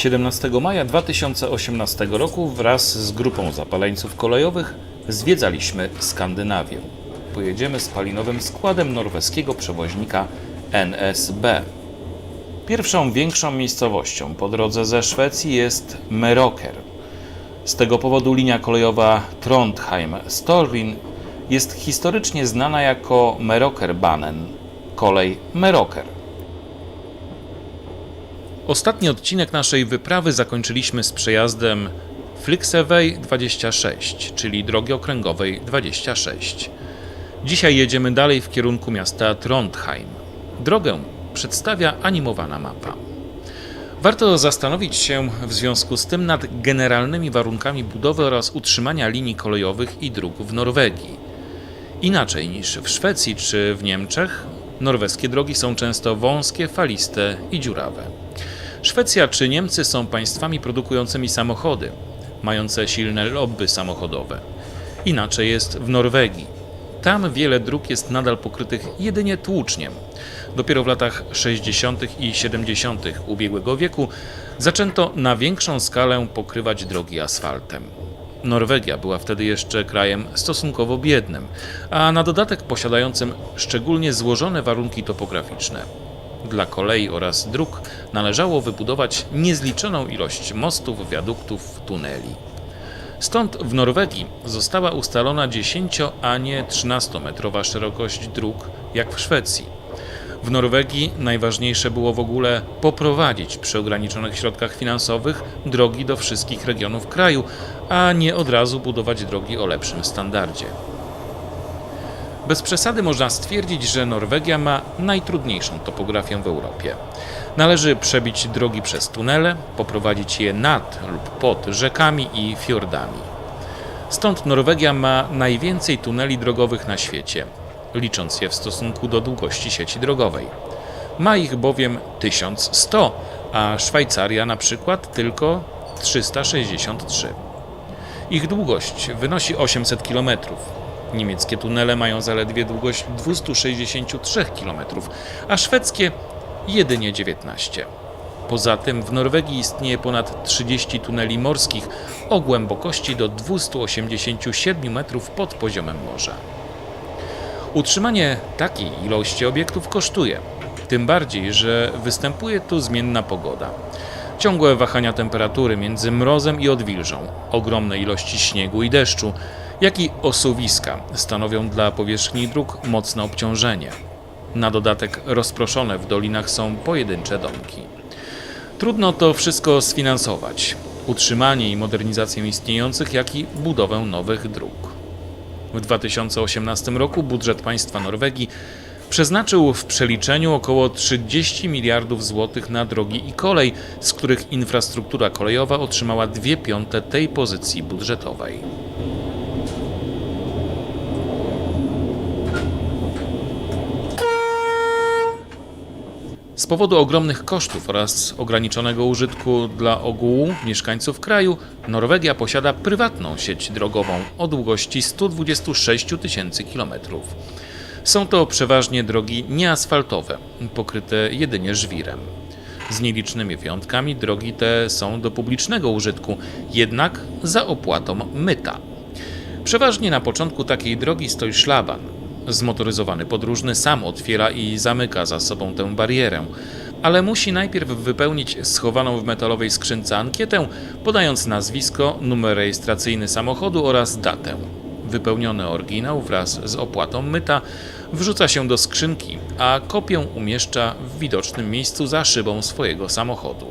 17 maja 2018 roku wraz z grupą zapaleńców kolejowych zwiedzaliśmy Skandynawię. Pojedziemy spalinowym składem norweskiego przewoźnika NSB. Pierwszą większą miejscowością po drodze ze Szwecji jest Meroker. Z tego powodu linia kolejowa Trondheim-Storin jest historycznie znana jako Merokerbanen, kolej Meroker. Ostatni odcinek naszej wyprawy zakończyliśmy z przejazdem Fliksewej 26, czyli drogi okręgowej 26. Dzisiaj jedziemy dalej w kierunku miasta Trondheim. Drogę przedstawia animowana mapa. Warto zastanowić się w związku z tym nad generalnymi warunkami budowy oraz utrzymania linii kolejowych i dróg w Norwegii. Inaczej niż w Szwecji czy w Niemczech, norweskie drogi są często wąskie, faliste i dziurawe. Szwecja czy Niemcy są państwami produkującymi samochody, mające silne lobby samochodowe. Inaczej jest w Norwegii. Tam wiele dróg jest nadal pokrytych jedynie tłuczniem. Dopiero w latach 60. i 70. ubiegłego wieku zaczęto na większą skalę pokrywać drogi asfaltem. Norwegia była wtedy jeszcze krajem stosunkowo biednym, a na dodatek posiadającym szczególnie złożone warunki topograficzne. Dla kolei oraz dróg należało wybudować niezliczoną ilość mostów, wiaduktów, tuneli. Stąd w Norwegii została ustalona 10, a nie 13-metrowa szerokość dróg, jak w Szwecji. W Norwegii najważniejsze było w ogóle poprowadzić przy ograniczonych środkach finansowych drogi do wszystkich regionów kraju, a nie od razu budować drogi o lepszym standardzie. Bez przesady można stwierdzić, że Norwegia ma najtrudniejszą topografię w Europie. Należy przebić drogi przez tunele, poprowadzić je nad lub pod rzekami i fiordami. Stąd Norwegia ma najwięcej tuneli drogowych na świecie, licząc je w stosunku do długości sieci drogowej. Ma ich bowiem 1100, a Szwajcaria na przykład tylko 363. Ich długość wynosi 800 km. Niemieckie tunele mają zaledwie długość 263 km, a szwedzkie jedynie 19. Poza tym w Norwegii istnieje ponad 30 tuneli morskich o głębokości do 287 metrów pod poziomem morza. Utrzymanie takiej ilości obiektów kosztuje, tym bardziej, że występuje tu zmienna pogoda. Ciągłe wahania temperatury między mrozem i odwilżą, ogromne ilości śniegu i deszczu, jak i osuwiska stanowią dla powierzchni dróg mocne obciążenie. Na dodatek rozproszone w dolinach są pojedyncze domki. Trudno to wszystko sfinansować. Utrzymanie i modernizację istniejących, jak i budowę nowych dróg. W 2018 roku budżet państwa Norwegii przeznaczył w przeliczeniu około 30 miliardów złotych na drogi i kolej, z których infrastruktura kolejowa otrzymała 2 piąte tej pozycji budżetowej. Z powodu ogromnych kosztów oraz ograniczonego użytku dla ogółu mieszkańców kraju, Norwegia posiada prywatną sieć drogową o długości 126 tysięcy kilometrów. Są to przeważnie drogi nieasfaltowe, pokryte jedynie żwirem. Z nielicznymi wyjątkami drogi te są do publicznego użytku, jednak za opłatą myta. Przeważnie na początku takiej drogi stoi szlaban. Zmotoryzowany podróżny sam otwiera i zamyka za sobą tę barierę, ale musi najpierw wypełnić schowaną w metalowej skrzynce ankietę, podając nazwisko, numer rejestracyjny samochodu oraz datę. Wypełniony oryginał wraz z opłatą myta wrzuca się do skrzynki, a kopię umieszcza w widocznym miejscu za szybą swojego samochodu.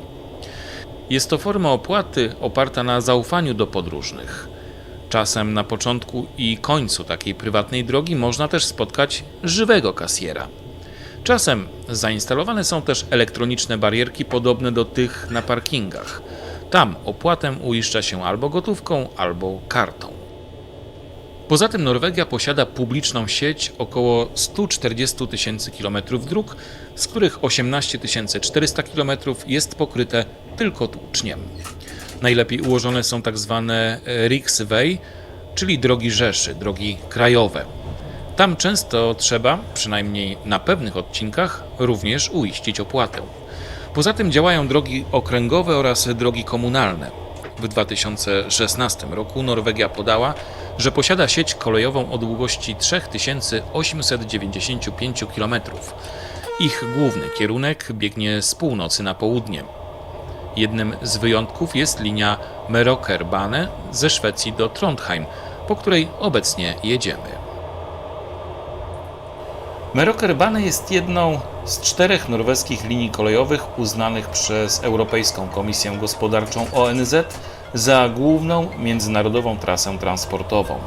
Jest to forma opłaty oparta na zaufaniu do podróżnych. Czasem na początku i końcu takiej prywatnej drogi można też spotkać żywego kasjera. Czasem zainstalowane są też elektroniczne barierki podobne do tych na parkingach. Tam opłatę uiszcza się albo gotówką, albo kartą. Poza tym Norwegia posiada publiczną sieć około 140 tysięcy kilometrów dróg, z których 18 400 kilometrów jest pokryte tylko tłuczniem. Najlepiej ułożone są tak zwane Riksway, czyli drogi rzeszy, drogi krajowe. Tam często trzeba, przynajmniej na pewnych odcinkach, również uiścić opłatę. Poza tym działają drogi okręgowe oraz drogi komunalne. W 2016 roku Norwegia podała, że posiada sieć kolejową o długości 3895 km. Ich główny kierunek biegnie z północy na południe. Jednym z wyjątków jest linia Meråkerbane ze Szwecji do Trondheim, po której obecnie jedziemy. Meråkerbane jest jedną z czterech norweskich linii kolejowych uznanych przez Europejską Komisję Gospodarczą ONZ za główną międzynarodową trasę transportową.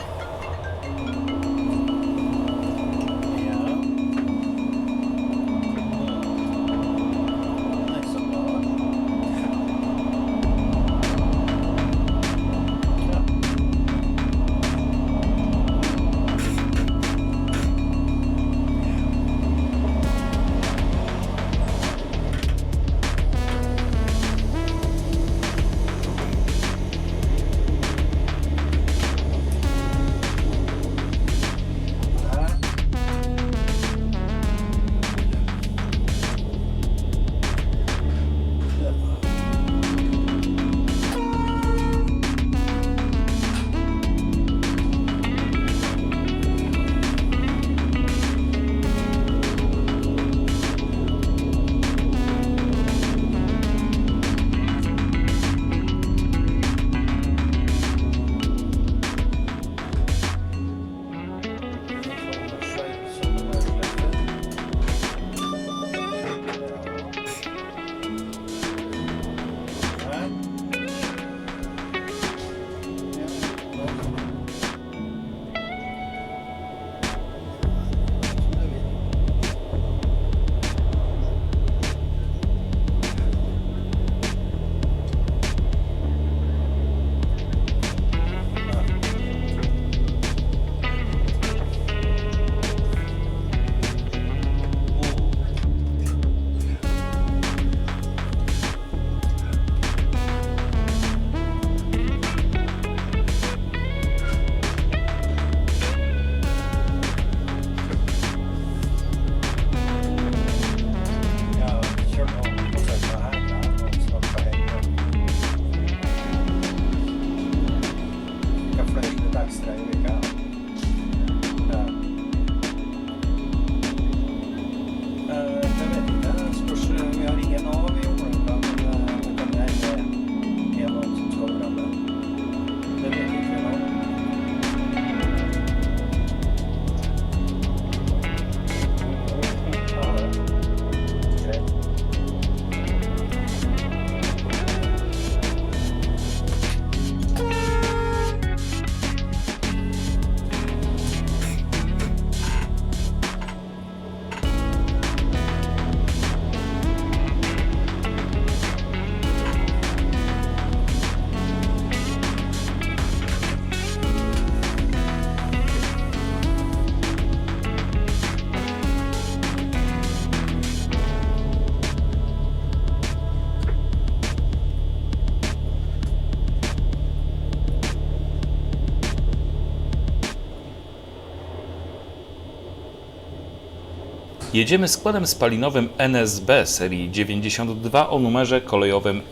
Jedziemy składem spalinowym NSB serii 92 o numerze kolejowym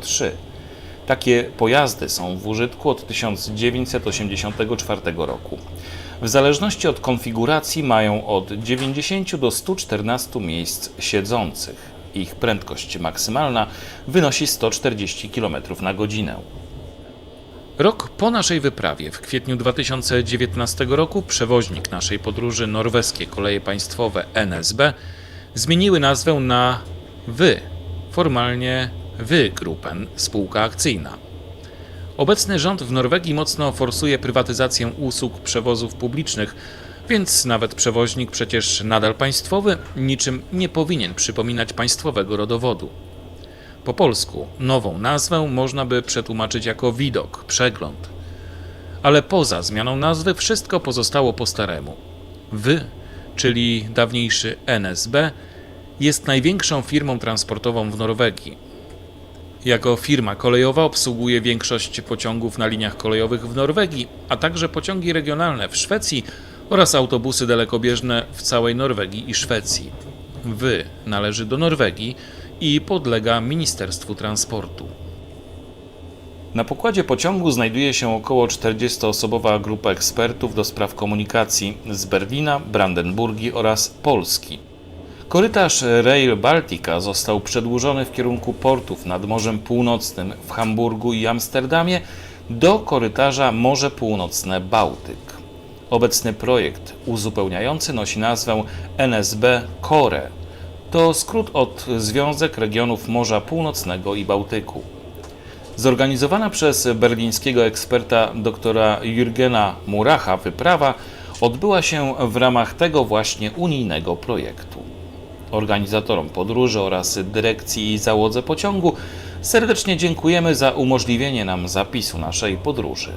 03. Takie pojazdy są w użytku od 1984 roku. W zależności od konfiguracji mają od 90 do 114 miejsc siedzących. Ich prędkość maksymalna wynosi 140 km na godzinę. Rok po naszej wyprawie, w kwietniu 2019 roku, przewoźnik naszej podróży norweskie koleje państwowe NSB zmieniły nazwę na Wy, formalnie Wy Gruppen, spółka akcyjna. Obecny rząd w Norwegii mocno forsuje prywatyzację usług przewozów publicznych, więc nawet przewoźnik przecież nadal państwowy niczym nie powinien przypominać państwowego rodowodu. Po polsku nową nazwę można by przetłumaczyć jako widok, przegląd. Ale poza zmianą nazwy wszystko pozostało po staremu. Wy, czyli dawniejszy NSB, jest największą firmą transportową w Norwegii. Jako firma kolejowa obsługuje większość pociągów na liniach kolejowych w Norwegii, a także pociągi regionalne w Szwecji oraz autobusy dalekobieżne w całej Norwegii i Szwecji. Wy należy do Norwegii i podlega Ministerstwu Transportu. Na pokładzie pociągu znajduje się około 40-osobowa grupa ekspertów do spraw komunikacji z Berlina, Brandenburgii oraz Polski. Korytarz Rail Baltica został przedłużony w kierunku portów nad Morzem Północnym w Hamburgu i Amsterdamie do korytarza Morze Północne Bałtyk. Obecny projekt uzupełniający nosi nazwę NSB CORE. To skrót od Związek Regionów Morza Północnego i Bałtyku. Zorganizowana przez berlińskiego eksperta doktora Jürgena Muracha wyprawa odbyła się w ramach tego właśnie unijnego projektu. Organizatorom podróży oraz dyrekcji i załodze pociągu serdecznie dziękujemy za umożliwienie nam zapisu naszej podróży.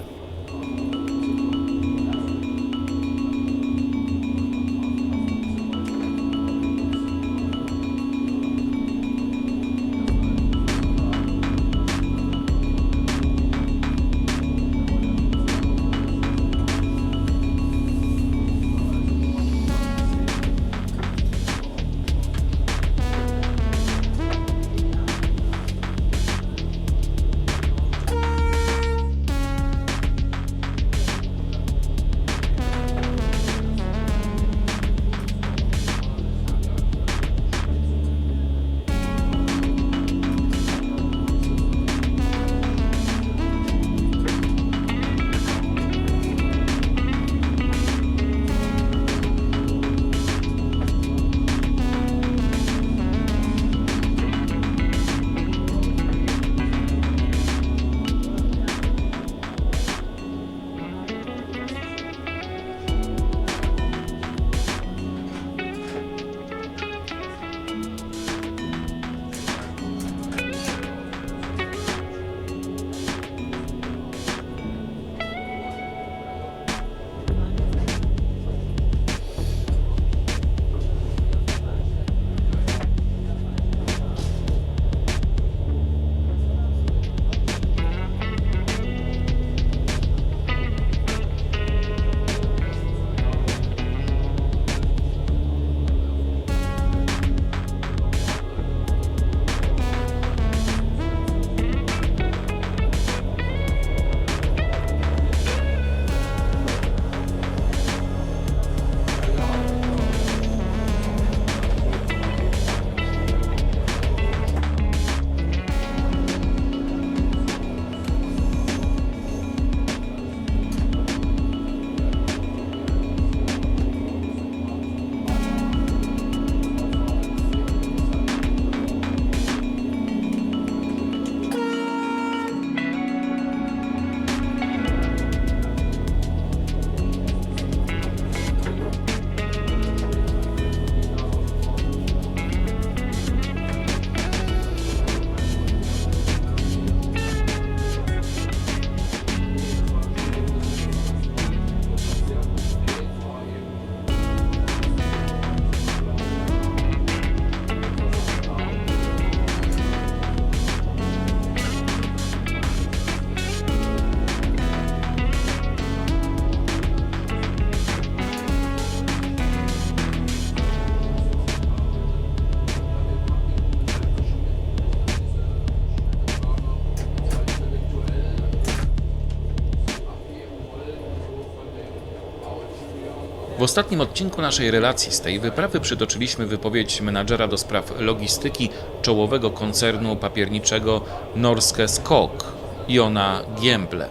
Ostatnim odcinku naszej relacji z tej wyprawy przytoczyliśmy wypowiedź menadżera do spraw logistyki czołowego koncernu papierniczego Norske Skog, Jona Giemble.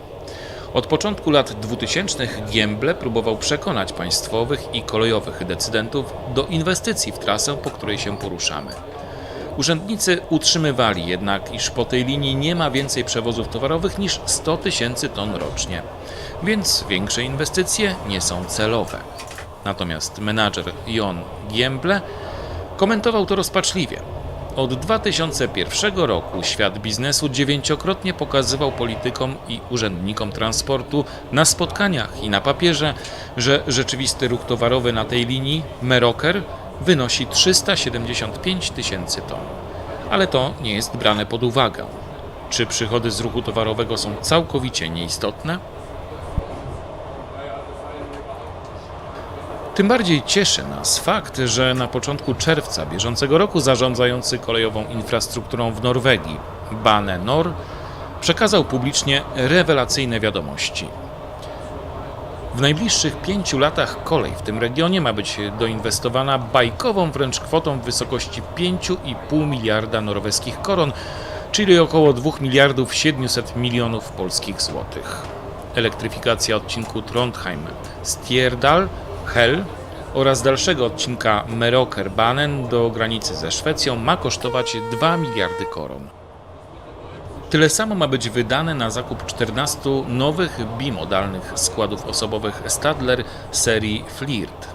Od początku lat 2000 Giemble próbował przekonać państwowych i kolejowych decydentów do inwestycji w trasę, po której się poruszamy. Urzędnicy utrzymywali jednak, iż po tej linii nie ma więcej przewozów towarowych niż 100 tysięcy ton rocznie, więc większe inwestycje nie są celowe. Natomiast menadżer Jon Giemble komentował to rozpaczliwie. Od 2001 roku świat biznesu dziewięciokrotnie pokazywał politykom i urzędnikom transportu na spotkaniach i na papierze, że rzeczywisty ruch towarowy na tej linii Meroker wynosi 375 tysięcy ton. Ale to nie jest brane pod uwagę. Czy przychody z ruchu towarowego są całkowicie nieistotne? Tym bardziej cieszy nas fakt, że na początku czerwca bieżącego roku zarządzający kolejową infrastrukturą w Norwegii, Bane Nor, przekazał publicznie rewelacyjne wiadomości. W najbliższych pięciu latach kolej w tym regionie ma być doinwestowana bajkową wręcz kwotą w wysokości 5,5 miliarda norweskich koron, czyli około 2 miliardów 700 milionów polskich złotych. Elektryfikacja odcinku Trondheim-Stjerdal, Hell oraz dalszego odcinka Meråkerbanen do granicy ze Szwecją ma kosztować 2 miliardy koron. Tyle samo ma być wydane na zakup 14 nowych bimodalnych składów osobowych Stadler serii Flirt.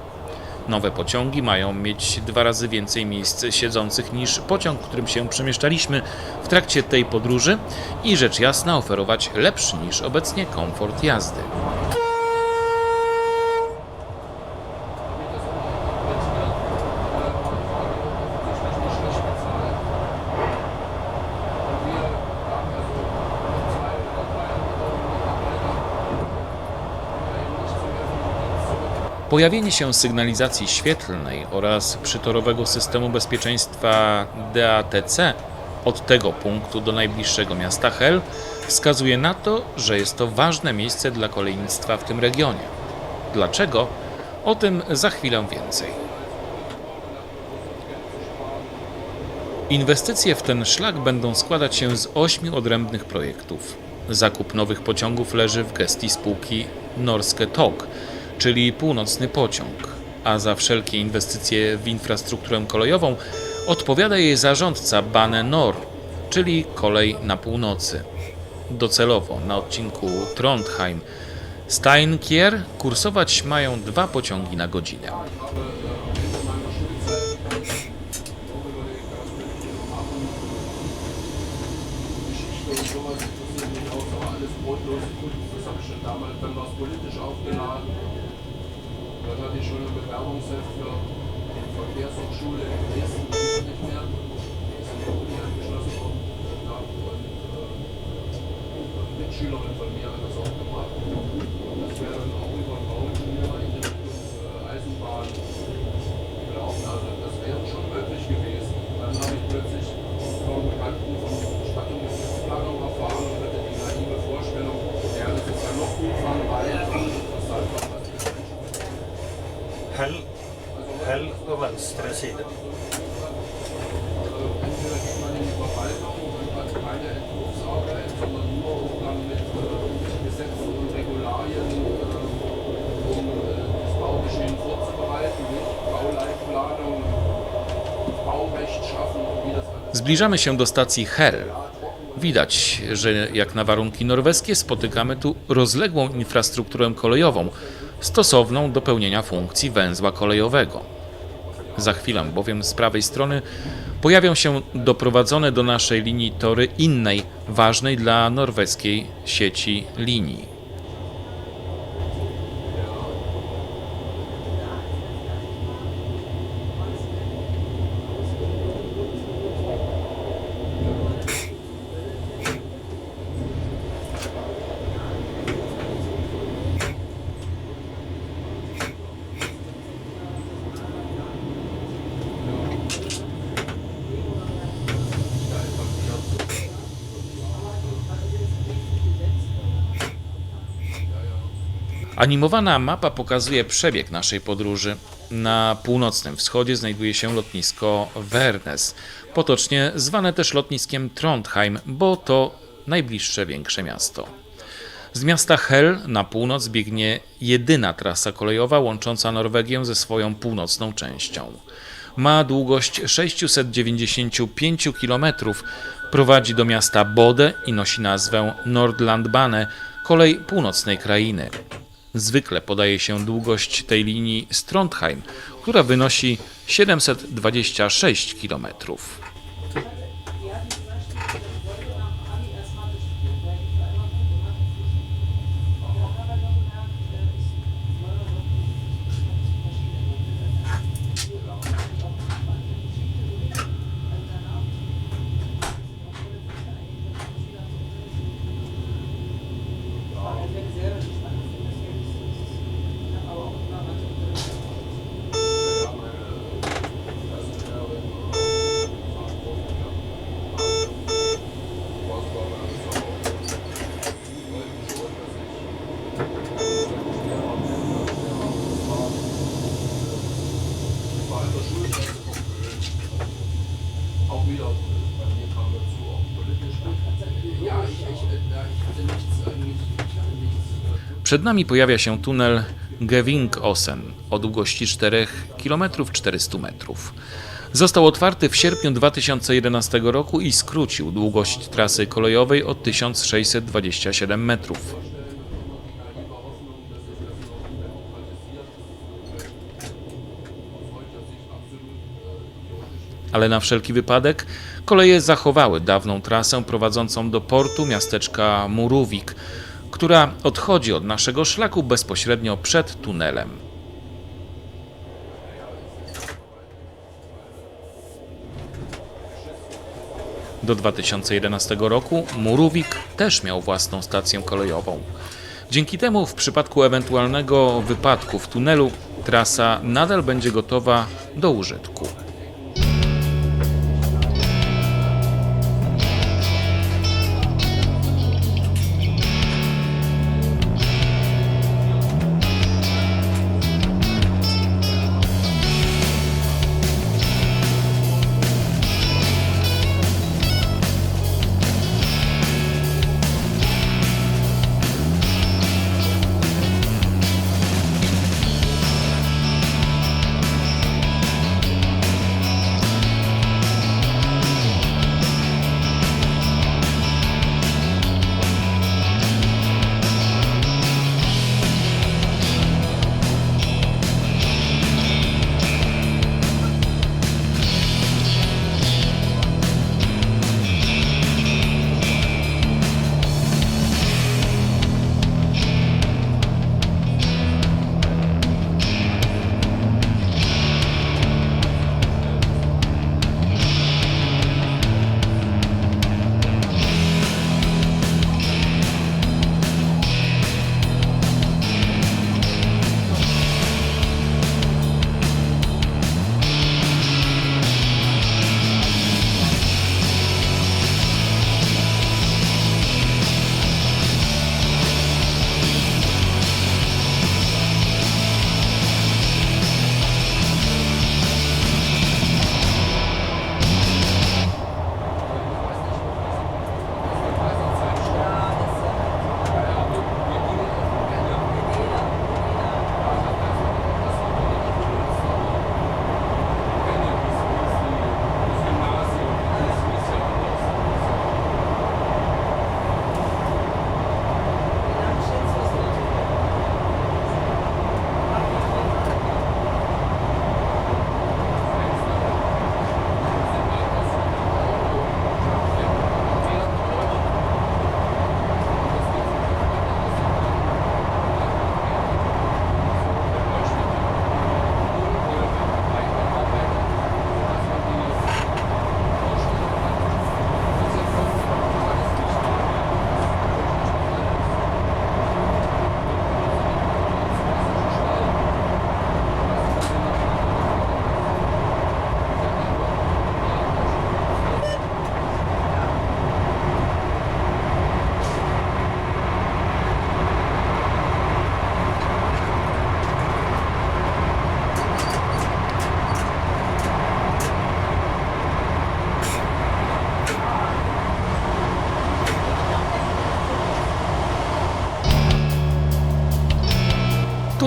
Nowe pociągi mają mieć dwa razy więcej miejsc siedzących niż pociąg, którym się przemieszczaliśmy w trakcie tej podróży i rzecz jasna oferować lepszy niż obecnie komfort jazdy. Pojawienie się sygnalizacji świetlnej oraz przytorowego systemu bezpieczeństwa DATC od tego punktu do najbliższego miasta Hel wskazuje na to, że jest to ważne miejsce dla kolejnictwa w tym regionie. Dlaczego? O tym za chwilę więcej. Inwestycje w ten szlak będą składać się z ośmiu odrębnych projektów. Zakup nowych pociągów leży w gestii spółki Norske Tog, czyli północny pociąg, a za wszelkie inwestycje w infrastrukturę kolejową odpowiada jej zarządca Bane Nor, czyli kolej na północy. Docelowo na odcinku Trondheim Steinkier kursować mają dwa pociągi na godzinę. damals, war es politisch aufgeladen. Ich schon ein Bewerbungsheft für die Verkehrshochschule in Dresden, die nicht mehr. Die ist in der Uni angeschlossen worden. Ja, und äh, Mitschülerin von mir hat das auch gemacht. Zbliżamy się do stacji Hell. Widać, że jak na warunki norweskie spotykamy tu rozległą infrastrukturę kolejową, stosowną do pełnienia funkcji węzła kolejowego. Za chwilę bowiem z prawej strony pojawią się doprowadzone do naszej linii tory innej, ważnej dla norweskiej sieci linii. Animowana mapa pokazuje przebieg naszej podróży. Na północnym wschodzie znajduje się lotnisko Vernes, potocznie zwane też lotniskiem Trondheim, bo to najbliższe większe miasto. Z miasta Hell na północ biegnie jedyna trasa kolejowa łącząca Norwegię ze swoją północną częścią. Ma długość 695 km, prowadzi do miasta Bode i nosi nazwę Nordlandbane, kolej północnej krainy. Zwykle podaje się długość tej linii z Trondheim, która wynosi 726 km. Przed nami pojawia się tunel Geving-Osen o długości 4 km 400 metrów. Został otwarty w sierpniu 2011 roku i skrócił długość trasy kolejowej o 1627 metrów. ale na wszelki wypadek koleje zachowały dawną trasę prowadzącą do portu miasteczka Murówik, która odchodzi od naszego szlaku bezpośrednio przed tunelem. Do 2011 roku Murówik też miał własną stację kolejową. Dzięki temu w przypadku ewentualnego wypadku w tunelu trasa nadal będzie gotowa do użytku.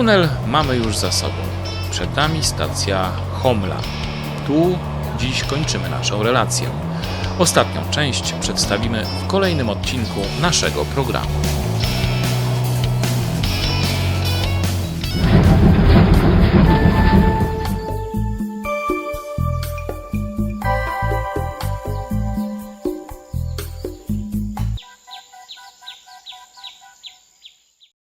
Tunel mamy już za sobą. Przed nami stacja Homla. Tu dziś kończymy naszą relację. Ostatnią część przedstawimy w kolejnym odcinku naszego programu.